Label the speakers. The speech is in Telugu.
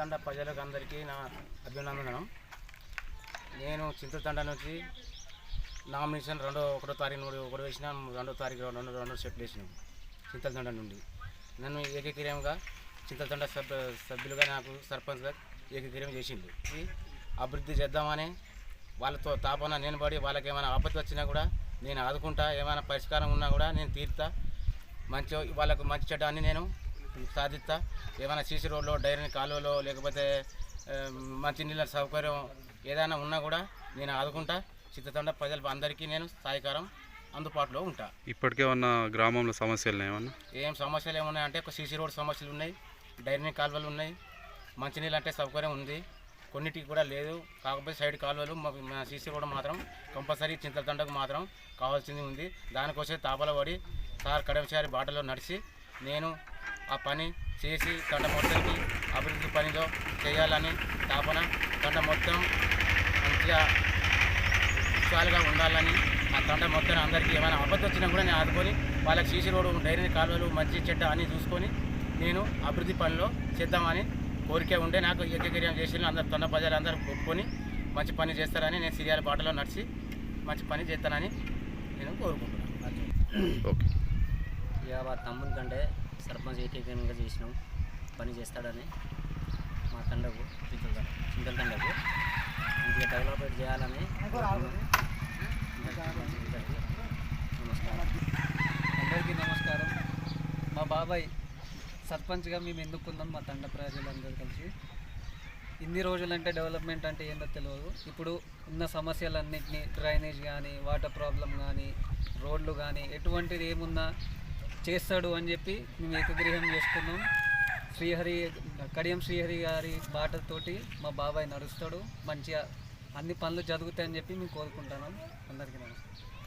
Speaker 1: చింతతండ ప్రజలకు అందరికీ నా అభినందనం. నేను చింతతండ నుంచి నామినేషన్ రెండో ఒకటో తారీఖు నుండి ఒకటి వేసిన రెండో తారీఖు రెండు రెండు సెట్లు వేసినాం చింతలతండ నుండి. నన్ను ఏకగ్రీవంగా చింతలతండ సభ్య సభ్యులుగా నాకు సర్పంచ్గా ఏకగ్రీవం చేసిండు. అభివృద్ధి చేద్దామని వాళ్ళతో తాపన నేను పడి వాళ్ళకి ఏమైనా ఆపత్తి వచ్చినా కూడా నేను ఆదుకుంటా ఏమైనా పరిష్కారం ఉన్నా కూడా నేను తీర్తా. మంచి వాళ్ళకు మంచి చెడ్డ అని నేను సాధిస్తా. ఏమైనా సీసీ రోడ్లో డైరీ కాలువలో లేకపోతే ఆ, మంచి నీళ్ళ సౌకర్యం ఏదైనా ఉన్నా కూడా నేను ఆదుకుంటా. చిత్తతండ ప్రజలు అందరికీ నేను సహాయకారం అందుబాటులో ఉంటా.
Speaker 2: ఇప్పటికే ఉన్న గ్రామంలో సమస్యలు ఏమన్నా?
Speaker 1: ఏం సమస్యలు ఏమున్నాయంటే ఒక సీసీ రోడ్ సమస్యలు ఉన్నాయి డైరీ కాలువలు ఉన్నాయి మంచినీళ్ళు అంటే సౌకర్యం ఉంది. కొన్నిటికి కూడా లేదు. కాకపోతే సైడ్ కాలువలు సీసీ రోడ్ మాత్రం కంపల్సరీ చింతలతండకు మాత్రం కావాల్సింది ఉంది. దానికోసం తాపల పడి సార్ కడమచారి బాటలో నడిచి నేను ఆ పని చేసి తండ మొత్తానికి అభివృద్ధి పనిలో చేయాలని తాపన తండ మొత్తం మంచిగా విశాలుగా ఉండాలని ఆ తండ మొత్తం అందరికీ ఏమైనా అబద్ధం వచ్చినా కూడా నేను ఆదుకొని వాళ్ళకి సీసీ రోడ్డు డైరీ కాలువలు మంచి చెడ్డ అని చూసుకొని నేను అభివృద్ధి పనిలో చేద్దామని కోరిక ఉండే నాకు ఏకగ్రీవం చేసిన అందరు తొండ ప్రజలు అందరూ ఒప్పుకొని మంచి పని చేస్తారని నేను సిరియాల బాటలో నడిచి మంచి పని చేస్తానని నేను కోరుకుంటున్నాను.
Speaker 2: ఓకే.
Speaker 3: ఇక వాళ్ళ తమ్ముని కంటే సర్పంచ్ ఏకీకరణగా చేసినాం. పని చేస్తాడని మా తండకు చింతల చింతల తండకు ఇంకా డెవలప్మెంట్ చేయాలని అందరికీ నమస్కారం.
Speaker 4: అందరికీ నమస్కారం మా బాబాయ్ సర్పంచ్గా మేము ఎందుకున్నాం మా తండ ప్రజలందరూ కలిసి. ఇన్ని రోజులంటే డెవలప్మెంట్ అంటే ఏందో తెలియదు. ఇప్పుడు ఉన్న సమస్యలన్నింటినీ డ్రైనేజ్ కానీ వాటర్ ప్రాబ్లం కానీ రోడ్లు కానీ ఎటువంటిది ఏమున్నా చేస్తాడు అని చెప్పి మేము ఏకగ్రహం చేసుకున్నాం. శ్రీహరి కడియం శ్రీహరి గారి బాటతోటి మా బాబాయ్ నడుస్తాడు. మంచిగా అన్ని పనులు జరుగుతాయని చెప్పి మేము కోరుకుంటున్నాం. అందరికీ నమస్కారం.